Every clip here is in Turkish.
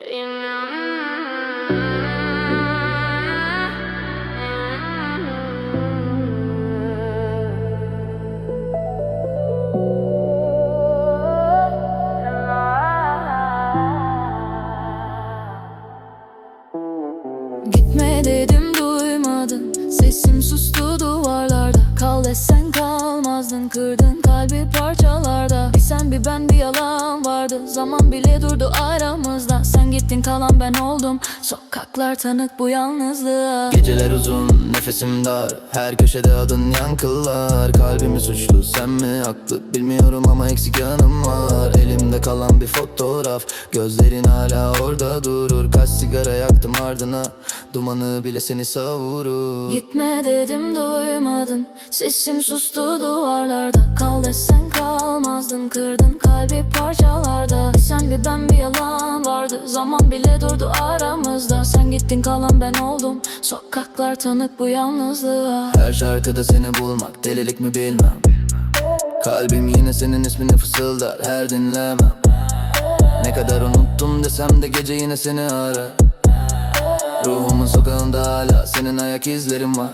Gitme dedim duymadın. Sesim sustu duvarlarda. Kal desen kalmazdın Kırdın kalbi parçalarda. Bir sen bir ben bir yalan vardı. Zaman bile durdu aramızda. Sen gittin kalan ben oldum. Sokaklar tanık bu yalnızlığa. Geceler uzun, nefesim dar. Her köşede adın yankılar. Kalbimi suçlu, sen mi haklı? Bilmiyorum ama eksik yanım Kalan bir fotoğraf. Gözlerin hala orada durur. Kaç sigara yaktım ardına. Dumanı bile seni savurur. Gitme dedim duymadın Sesim sustu duvarlarda. Kal desen kalmazdın. Kırdın kalbi parçalarda. Bir sen bir ben bir yalan vardı. Zaman bile durdu aramızda. Sen gittin kalan ben oldum. Sokaklar tanık bu yalnızlığa. Her şarkıda seni bulmak delilik mi bilmem Kalbim yine senin ismini fısıldar her dinlemem. Ne kadar unuttum desem de gece yine seni arar. Ruhumun sokağında hala senin ayak izlerin var.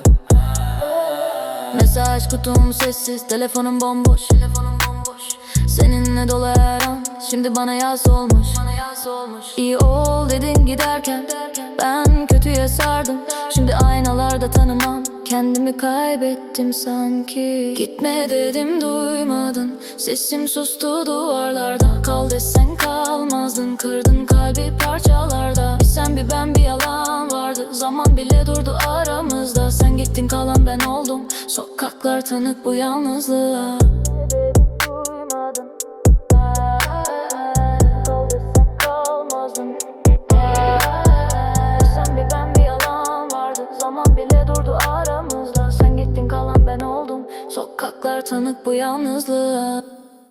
Mesaj kutum sessiz Telefonum bomboş Telefonum bomboş. Seninle dolu her an Şimdi bana yaz olmuş Bana yaz olmuş. İyi ol dedin giderken Ben kötüye sardım. Şimdi aynalarda tanımam Kendimi kaybettim sanki. Gitme dedim duymadın. Sesim sustu duvarlarda. Kal desen kalmazdın. Kırdın kalbi parçalarda. Bir sen bir ben bir yalan vardı. Zaman bile durdu aramızda. Sen gittin kalan ben oldum. Sokaklar tanık bu yalnızlığa tanık bu yalnızlığa